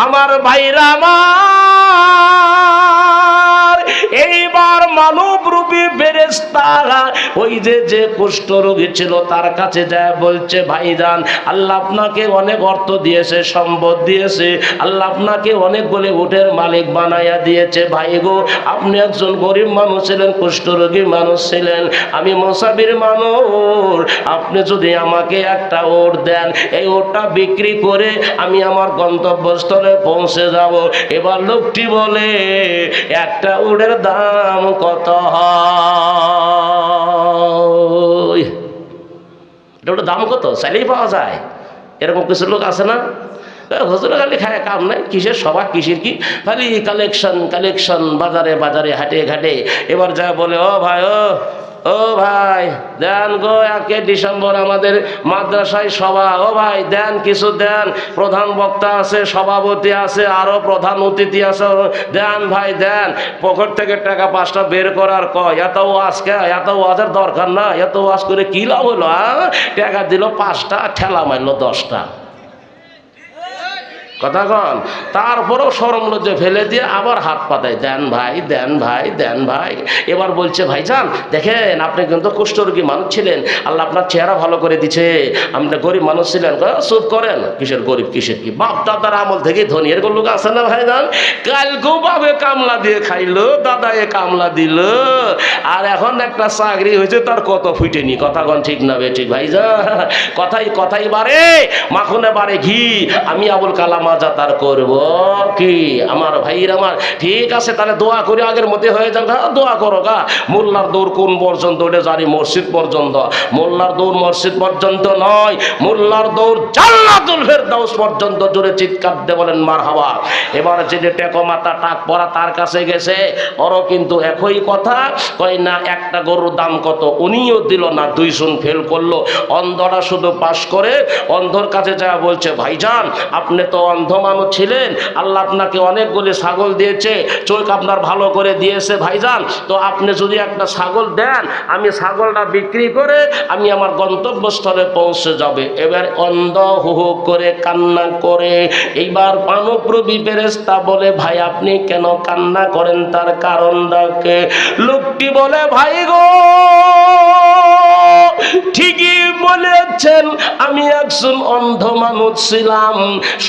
আমার ভাইরা আমার এইবার মানব ফেরেস্তারা ওই যে যে কুষ্ঠ রোগী ছিল তার কাছে যায় বলছে, ভাইজান, আল্লাহ আপনাকে অনেক অর্থ দিয়েছে, সম্পদ দিয়েছে, আল্লাহ আপনাকে অনেক বলে উঠের মালিক বানাইয়া দিয়েছে। ভাই গো, আপনি একজন গরিব মানুষ ছিলেন কুষ্ঠরোগী মানুষ ছিলেন, আমি মোসাবির মানুষ। আপনি যদি আমাকে একটা ওট দেন, এই ওটটা বিক্রি করে আমি আমার গন্তব্যস্থলে পৌঁছে যাব। এবার লোকটি বলে, একটা উড়ের দাম কত হয়? এটা ওটা দাম কত? চাইলেই পাওয়া যায়। এরকম কিছু লোক আছে না? হজুর খালি খায়, কাম নাই। কিসের সবার কিসের কি? খালি কালেকশন কালেকশন বাজারে বাজারে, হাটে ঘাটে। এবার যা বলে, ও ভাই, ও ও ভাই, দেন গো, একে ডিসেম্বর আমাদের মাদ্রাসায় সভা। ও ভাই, দেন কিছু দেন। প্রধান বক্তা আছে, সভাপতি আছে, আরও প্রধান অতিথি আছে। দেন ভাই, দেন। পকেট থেকে টাকা পাঁচটা বের করার কয়, এত আজকে এত ওয়াজের দরকার না, এত ওয়াজ করে কি লাভ হলো? টাকা দিল পাঁচটা, ঠেলা মারলো দশটা। কথা কন। তারপরেও সরম লজ্জে ফেলে দিয়ে আবার হাত পাতায়, দেন ভাই দেন ভাই দেন ভাই। এবার বলছে, ভাইজান, দেখেন আপনি কিন্তু কুষ্ঠরোগী মানুষ ছিলেন। আল্লাহ আপনার চেহারা ভালো করে দিছে। আপনি গরিব মানুষ ছিলেন। চুপ করেন। কিসের গরিব, কিসের কি? বাপ দাদার আমল থেকে ধনী। এরকম লোক আছে না ভাইজান? কালকেও বাবে কামলা দিয়ে খাইলো দাদা এ কামলা দিল। আর এখন একটা চাকরি হয়েছে, তার কত ফুটেনি? কথা কন ঠিক না বে ঠিক ভাইজান? কথাই কথাই বারে মাখনে বারে ঘি। আমি আবুল কালাম যাতার করব কি? আমার ভাইর আমার ঠিক আছে, তাহলে দোয়া করে, আগের মধ্যে হয়ে যান হ্যাঁ দোয়া করো গা। মোল্লার দৌড় কোন পর্যন্ত? ওটা জানি, মসজিদ পর্যন্ত। মোল্লার দৌড় মসজিদ পর্যন্ত নয়। মোল্লার দৌড় জান্নাতুল ফেরদাউস পর্যন্ত জোরে চিৎকার দিয়ে বলেন মার হাওয়া এবার যে যে টেকো মাথা টাক পরা তার কাছে গেছে, ওরও কিন্তু একই কথা। কয়, না, একটা গরুর দাম কত? উনিও দিল না দুই শুন ফেল করল। অন্ধরা শুধু পাশ করে অন্ধর কাছে যা বলছে, ভাইজান, আপনি তো মানুষ ছিলেন, আল্লাহ আপনাকে অনেকগুলি ছাগল দিয়েছে, চোখ আপনার ভালো করে দিয়েছে ভাইজান। তো আপনি যদি একটা ছাগল দেন, আমি ছাগলটা বিক্রি করে আমি আমার গন্তব্যস্থলে পৌঁছে যাবে। এবার অন্ধ হু হু করে কান্না করে, এইবার পানপ্রবি ফেরেস্তা বলে, ভাই, আপনি কেন কান্না করেন? তার কারণটাকে লোকটি বলে, ভাই গো ঠিকই বলেছেন, আমি একজন অন্ধ মানুষ ছিলাম,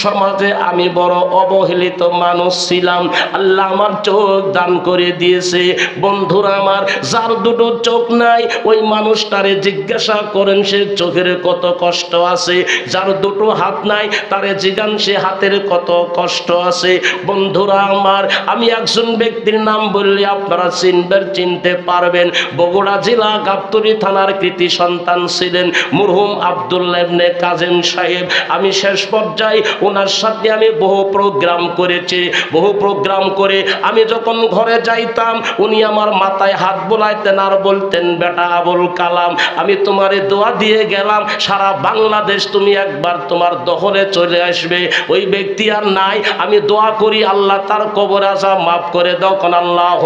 সমাজে আমি বড় অবহেলিত মানুষ ছিলাম। আল্লাহ আমার চোখ দান করে দিয়েছে। বন্ধুরা আমার, যার দুটো চোখ নাই, ওই মানুষটারে জিজ্ঞাসা করেন, সে চোখের কত কষ্ট আছে? যার দুটো হাত নাই, তারে জিগান, সে হাতের কত কষ্ট আছে? বন্ধুরা আমার, আমি একজন ব্যক্তির নাম বললে আপনারা চিনবেন, চিনতে পারবেন। বগুড়া জেলা গাবতলী থানার কৃতি সন্তান ছিলেন মুরহুম আবদুল্লাহ ইবনে কাজেম সাহেব। আমি শেষ পর্যায়ে ওনার সাথে আমি বহু প্রোগ্রাম করেছি, বহু প্রোগ্রাম করে আমি যখন ঘরে যাইতাম, উনি আমার মাথায় হাত বোলাইতেন আর বলতেন, বেটা আবুল কালাম, আমি তোমারে দোয়া দিয়ে গেলাম, সারা বাংলাদেশ তুমি একবার তোমার দখলে চলে আসবে। ওই ব্যক্তি আর নাই, আমি দোয়া করি, আল্লাহ তার কবর আসা মাফ করে দাও। কোন আল্লাহ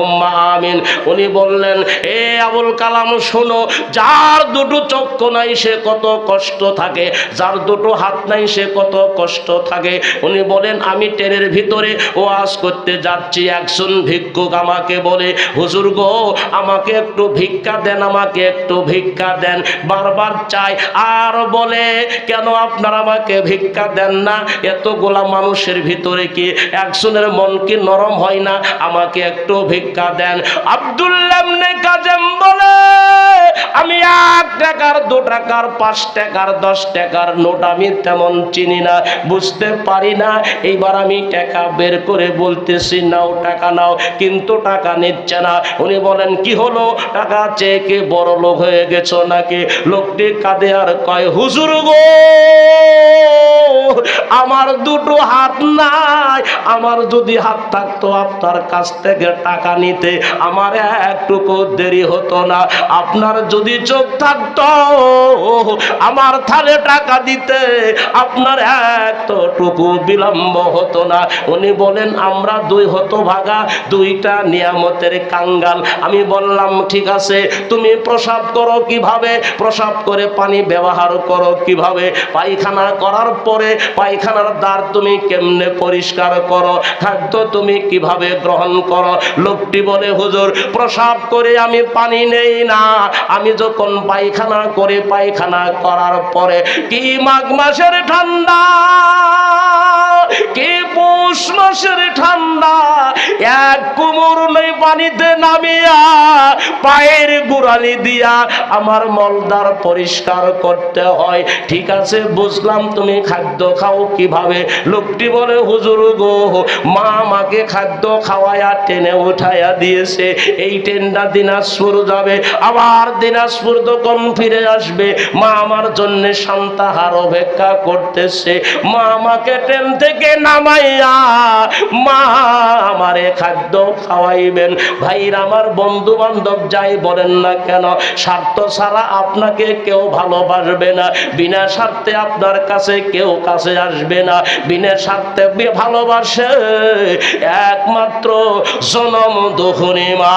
আমিন। উনি বললেন, এ আবুল কালাম, শোনো, যার দুটো চক্ষু নাই, সে কত কষ্ট থাকে। যার দুটো হাত নাই, সে কত কষ্ট থাকে। উনি বলেন, আমি ট্রেনের ভিতরে ওয়াজ করতে যাচ্ছি। একজন ভিক্ষুক আমাকে বলে, হুজুর গো, আমাকে একটু ভিক্ষা দেন, আমাকে একটু ভিক্ষা দেন। বারবার চাই আর বলে, কেন আপনারা আমাকে ভিক্ষা দেন না? এতগুলা মানুষের ভিতরে কি একজনের মন কি নরম হয় না? আমাকে একটু ভিক্ষা দেন। আব্দুল্লাহ কাজেম বলে টাকার, দু টাকার, পাঁচ টাকার, দশ টাকার নোট আমি তেমন চিনি না, বুঝতে পারি না। এইবার আমি টাকা বের করে বলতেছি, নাও, টাকা নাও। কিন্তু টাকা নিচ্ছে না। উনি বলেন, কি হলো? টাকা চেয়ে কে বড় লোক হয়ে গেছো নাকি? লোকটি কাঁদে আর কয়, হুজুর গো, আমার দুটো হাত নাই। আমার যদি হাত থাকতো আপনার কাছ থেকে টাকা নিতে, আমার একটুকু দেরি হতো না। আপনার যদি চোখ থাকতো আমার থালে টাকা দিতে আপনার এতটুকু বিলম্ব হতো না। উনি বলেন, আমরা দুই হতো ভাগা দুইটা নিয়ামতের কাঙ্গাল। আমি বললাম, ঠিক আছে, তুমি প্রসাব করো কীভাবে? প্রসাব করে পানি ব্যবহার করো কীভাবে? পায়খানা করার পরে পায়খানার দ্বার তুমি কেমনে পরিষ্কার করো? খাদ্য তুমি কীভাবে গ্রহণ করো? লোকটি বলে, হুজুর, প্রসাব করে আমি পানি নেই না। আমি যখন পায়খানা করে পায়খানা করার পরে কি মাঘ মাসের ঠান্ডা? কি পৌষ মাসের ঠান্ডা? এক কুমুর নেই পানিতে নামিয়া, পায়ের গুড়ালি দিয়া আমার মলদার পরিষ্কার করতে হয়। ঠিক আছে, বুঝলাম তুমি খাদ্য খাও কীভাবে? লোকটি বলে, হুজুর গো, মা আমাকে খাদ্য খাওয়ায়া টেনে উঠাইয়া দিয়েছে। এই ট্রেনটা দিনাজপুর যাবে। আবার দিনাজপুর তখন ফিরে আসবে। মা আমার জন্য শান্তাহার অপেক্ষা করতেছে। মা আমাকে ট্রেন থেকে নামাইয়া মা আমারে খাদ্য খাওয়াইবেন। ভাইরা, আমার বন্ধু বান্ধব যাই বলেন না কেন, স্বার্থ ছাড়া আপনাকে কেউ ভালোবাসবে না। বিনা স্বার্থে আপনার কাছে কেউ কাছে আসবে না। বিনা স্বার্থে ভালোবাসে একমাত্র জনম দুখনি মা।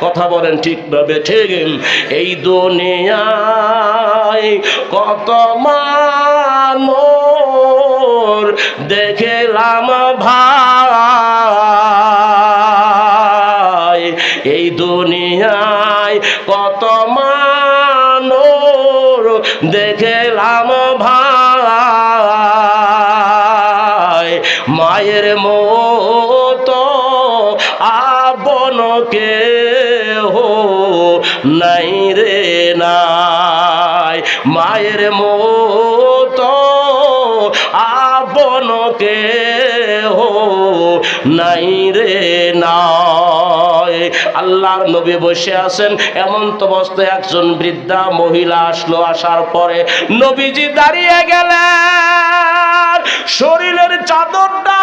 কথা বলেন ঠিকভাবে ঠিক এই দুনিয়ায় কত মানোর দেখলাম ভাই। এই দুনিয়ায় কত মানোর দেখলাম ভাই। আল্লাহর নবী বসে আছেন। এমন তো অবস্থায় একজন বৃদ্ধা মহিলা আসলো, আসার পরে নবীজি দাঁড়িয়ে গেলেন। শরীরের চাদরটা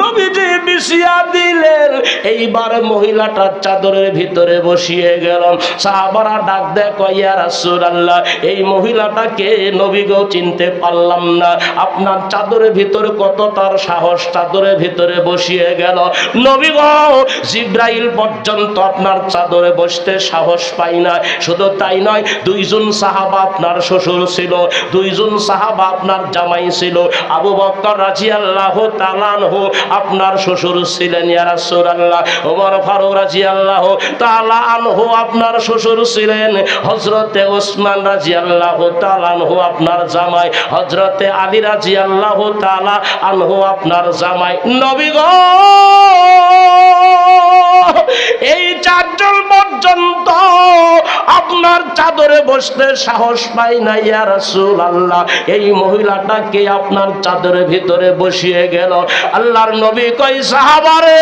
নবীজি বিছিয়া দিলেন। এইবার মহিলাটার চাদরের ভিতরে বসিয়ে গেলাম সাহাবারা ডাক দেয় কইয়া রাসূলুল্লাহ, এই মহিলাটাকে নবী গো চিনতে পারলাম না। আপনার চাদরের ভিতরে কত তার সাহস? চাদরের ভিতরে বসিয়ে গেল। নবী গো, জিব্রাইল পর্যন্ত আপনার চাদরে বসতে সাহস পাই না। শুধু তাই নয়, দুইজন সাহাবা আপনার শ্বশুর ছিল, দুইজন সাহাবা আপনার জামাই ছিল। আবু বক্কর রাজিয়াল্লাহু তাআলাহু আপনার শ্বশুর ছিলেন, ইয়া রাসূলুল্লাহ। ওমর ফারুক রাজিয়াল্লাহু তাআলা আনহু আপনার শ্বশুর ছিলেন। হযরতে ওসমান রাজিয়াল্লাহু তাআলা আনহু আপনার জামাই। হযরতে আলী রাজিয়াল্লাহু তালা আনহু আপনার জামাই। নবী গো! এই চারজন পর্যন্ত আপনার চাদরে বসতে সাহস পাই না, ইয়া রাসূল আল্লাহ এই মহিলাটাকে আপনার চাদরের ভিতরে বসিয়ে গেল? আল্লাহর নবী কই সাহাবারে,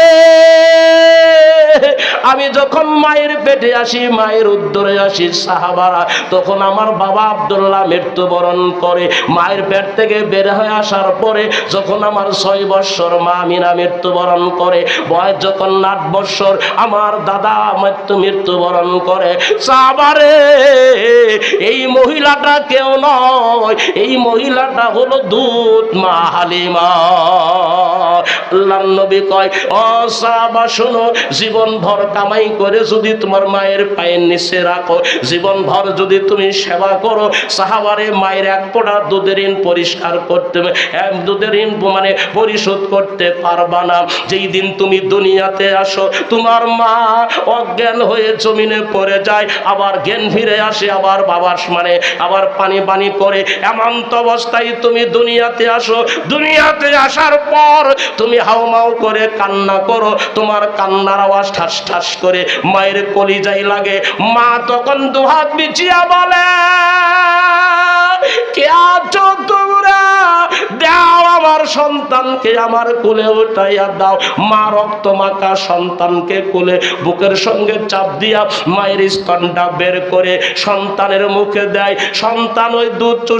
আমি যখন মায়ের পেটে আসি, মায়ের উদ্দরে আসি, সাহাবারা, তখন আমার বাবা আব্দুল্লাহ মৃত্যুবরণ করে। মায়ের পেট থেকে বের হয়ে আসার পরে যখন আমার ছয় বৎসর মা মিনা মৃত্যুবরণ করে, বয়স যখন আট বৎসর আমার দাদা মৃত্যু মৃত্যুবরণ করে। সাবারে, এই মহিলাটা কেউ নয়। এই মহিলাটা হলো দূত মা হালিমা আল্লাহর নবী কয়, ও সাহাবা, শোনো জীবন ভর কামাই করে যদি তোমার মায়ের পায়ের নিচে রাখো জীবন ভর যদি তুমি সেবা করো, সাহাবারে, মায়ের এক ফোঁটা দুধের ঋণ পরিষ্কার করতে এক দুধের ঋণ মানে পরিশোধ করতে পারবা না। যেই দিন তুমি দুনিয়াতে আসো, তোমার মা অজ্ঞান হয়ে জমিনে পড়ে যায়, আবার জ্ঞান ফিরে আসে, আবার বাবার মানে আবার পানি পানি করে এমন অবস্থায় তুমি দুনিয়াতে আসো। দুনিয়াতে আসার পর তুমি হাউমাউ করে কান্না করো। তোমার কান্নার আওয়াজ ঠাস ঠাস করে মায়ের কলিজাই লাগে। মা তখন দুহাত বিছিয়া বলে ওই দুধ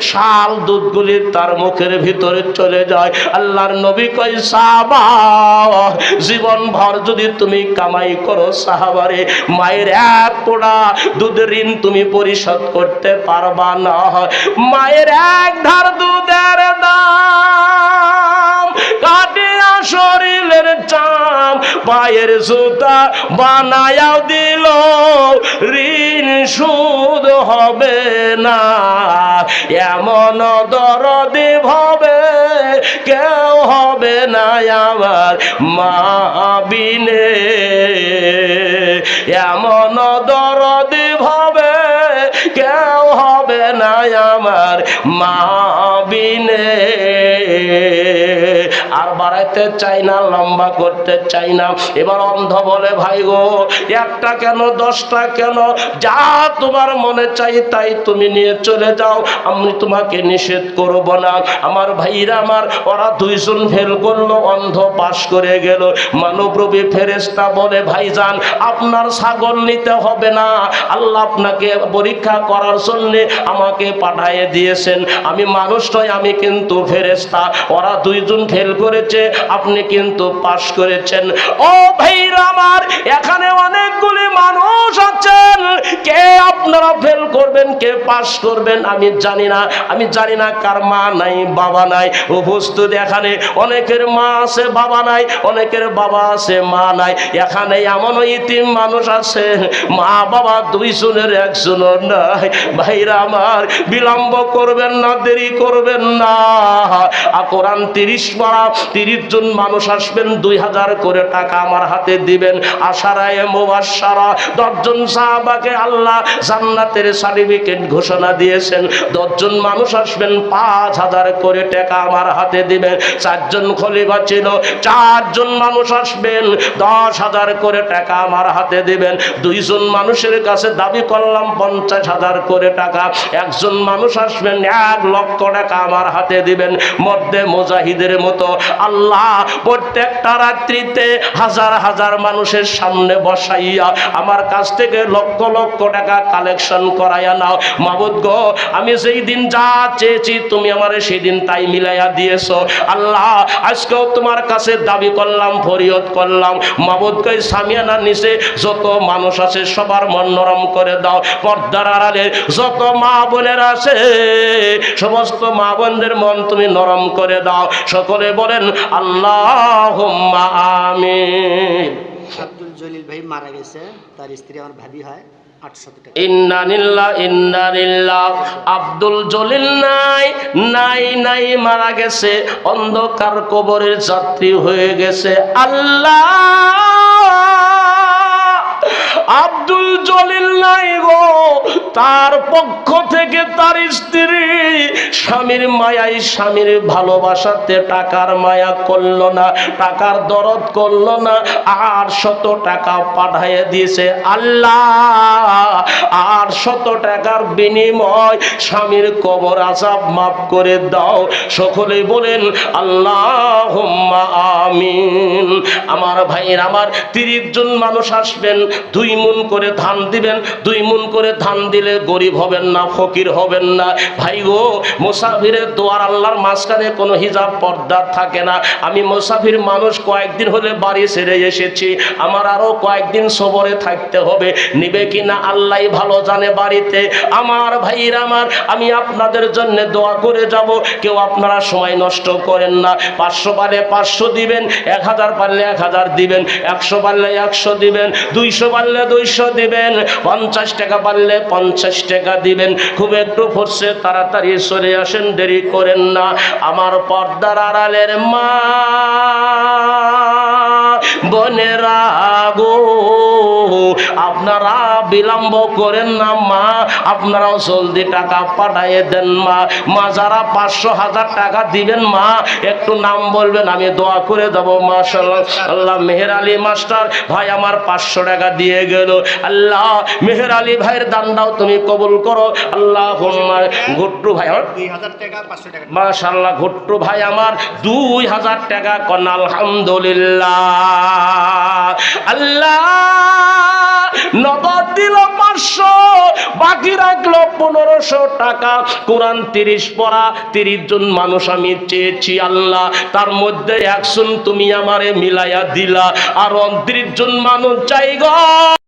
শাল দুধগুলি তার মুখের ভিতরে চলে যায়। আল্লাহর নবী সাহাবা জীবন ভর যদি তুমি কামাই করো সাহাবারে, মায়ের এক পোড়া দুধের ঋণ তুমি পরিশোধ করতে পারবা না মায়ের এক ধার দুধের দাম, কাটিয়া শরীরের চাম। পায়ের সুতা বানায়াও দিল, ঋণ সুদ হবে না। এমন দরদি ভাবে কেউ হবে না আমার মা বিনে। এমন দরদি মা বিনে আর বাড়াইতে চাই না, লম্বা করতে চাই না। এবার অন্ধ বলে, ভাই গো, একটা কেন, দশটা কেন? যা তোমার মনে চাই তাই তুমি নিয়ে চলে যাও। আমি তোমাকে নিষেধ করব না। আমার ভাইরা আমার, ওরা দুইজন ফেল করল, অন্ধ পাশ করে গেল। মানবরূপী ফেরেস্তা বলে, ভাইজান, আপনার ছাগল নিতে হবে না। আল্লাহ আপনাকে পরীক্ষা করার জন্য আমাকে পাঠিয়ে দিয়েছেন। আমি মানুষ নয়, আমি কিন্তু ফেরেস্তা ওরা দুইজন ফেল করেছে, আপনি কিন্তু পাশ করেছেন। ও ভাইরা আমার, এখানে অনেকগুলি মানুষ আছেন। কে আপনারা ফেল করবেন, কে পাশ করবেন, আমি জানি না। আমি জানি না কার মা নাই, বাবা নাই। উপস্থিত এখানে অনেকের মা আছে, বাবা নাই। অনেকের বাবা আছে, মা নাই। এখানে এমন ইতিম মানুষ আছে মা, বাবা দুই দুইজনের একজনও নাই। ভাইরা আমার, বিলম্ব করবেন না, দেরি করবেন না। কোরআন তিরিশ পারা তিরিশ জন মানুষ আসবেন, দুই হাজার করে টাকা আমার হাতে দিবেন। আশারায় মোবাসারা দশজন সাহাবাকে আল্লাহ জান্নাতের সার্টিফিকেট ঘোষণা দিয়েছেন। দশজন মানুষ আসবেন, পাঁচ হাজার করে টাকা আমার হাতে দিবেন। চারজন খলিফা ছিল, চারজন মানুষ আসবেন, দশ হাজার করে টাকা আমার হাতে দিবেন। দুইজন মানুষের কাছে দাবি করলাম, পঞ্চাশ হাজার করে টাকা। একজন মানুষ আসবেন, এক লক্ষ টাকা আমার হাতে দিবেন। মধ্যে মুজাহিদের মতো আল্লাহ প্রত্যেকটা রাত্রিতে হাজার হাজার মানুষের সামনে বসাইয়া আমার কাছ থেকে লক্ষ লক্ষ টাকা কালেকশন করাইয়া নাও। মাবুদ গো, আমি সেই দিন যা চেয়েছি তুমি আমার সেই দিন তাই মিলাইয়া দিয়েছ। আল্লাহ, আজকেও তোমার কাছে দাবি করলাম ফরিয়ত করলাম। মাবুদ কই সামিয়ানা নিচে যত মানুষ আছে সবার মন নরম করে দাও। পর্দার আড়ালে যত মা বোনের আছে, সমস্ত মা বোনদের মন তুমি নরম করে দাও। সকলে বলেন আল্লাহ আমিন। আব্দুল জলিল ভাই মারা গেছে তার স্ত্রী আমার ভাবি হয় আব্দুল জলিল নাই নাই নাই মারা গেছে অন্ধকার কবরের যাত্রী হয়ে গেছে। আল্লাহ আব্দুল জলিল নাই গো। তার পক্ষ থেকে তার স্ত্রী স্বামীর মায়াই স্বামীর ভালোবাসাতে টাকার মায়া করল না, টাকার দরদ করল না, আর শত টাকা পাঠাইয়ে দিয়েছে আল্লাহ। আর শত টাকার বিনিময় স্বামীর কবর আজাব মাফ করে দাও। সকলে বলেন আল্লাহ আমিন। আমার ভাইয়ের আমার তিরিশ জন মানুষ আসবেন, দুই মুন করে ধান দিবেন, দুই মুন করে ধান দিলে গরিব হবেন না, ফকির হবেন না। ভাই গো, মুসাফিরের দোয়ার আল্লাহর মাঝখানে কোনো হিজাব পর্দা থাকে না। আমি মুসাফির মানুষ, কয়েকদিন হলে বাড়ি ছেড়ে এসেছি। আমার আরও কয়েকদিন সবরে থাকতে হবে। নিবে কিনা আল্লাহ ভালো জানে বাড়িতে। আমার ভাইরা আমার, আমি আপনাদের জন্য দোয়া করে যাব। কেউ আপনারা সময় নষ্ট করেন না। পাঁচশো পারলে পাঁচশো দিবেন, এক হাজার পারলে এক হাজার দিবেন, একশো পারলে একশো দিবেন, দুইশো পারলে দুইশো দিবেন, পঞ্চাশ টাকা পারলে পঞ্চাশ টাকা দিবেন। খুব একটু ফোর্সে তাড়াতাড়ি সরে আসেন, দেরি করেন না। আমার পর্দার আড়ালের মা, বনেরা গো। আপনারা বিলম্ব করেন না মা। আপনারাও জলদি টাকা পাঠাইয়ে দেন মা। মা যারা পাঁচশো হাজার টাকা দিবেন মা একটু নাম বলবেন আমি দোয়া করে দেবো মাশাল্লাহ আল্লাহ মেহের আলী মাস্টার ভাই আমার পাঁচশো টাকা দিয়ে গেল। আল্লাহ মেহের আলী ভাইয়ের দানটাও তুমি কবুল করো। আল্লাহ ঘুট্টু ভাই টাকা মাশাল্লাহ ঘুট্টু ভাই আমার দুই হাজার টাকা কন আলহামদুলিল্লাহ। আল্লাহ! নগদ দিল পাঁচশো, বাকি রাখল পনেরোশো টাকা। কোরআন তিরিশ পড়া, তিরিশ জন মানুষ আমি চেয়েছি আল্লাহ, তার মধ্যে একজন তুমি আমারে মিলাইয়া দিলা। আর অন্তরিশ জন মানুষ চাই গো।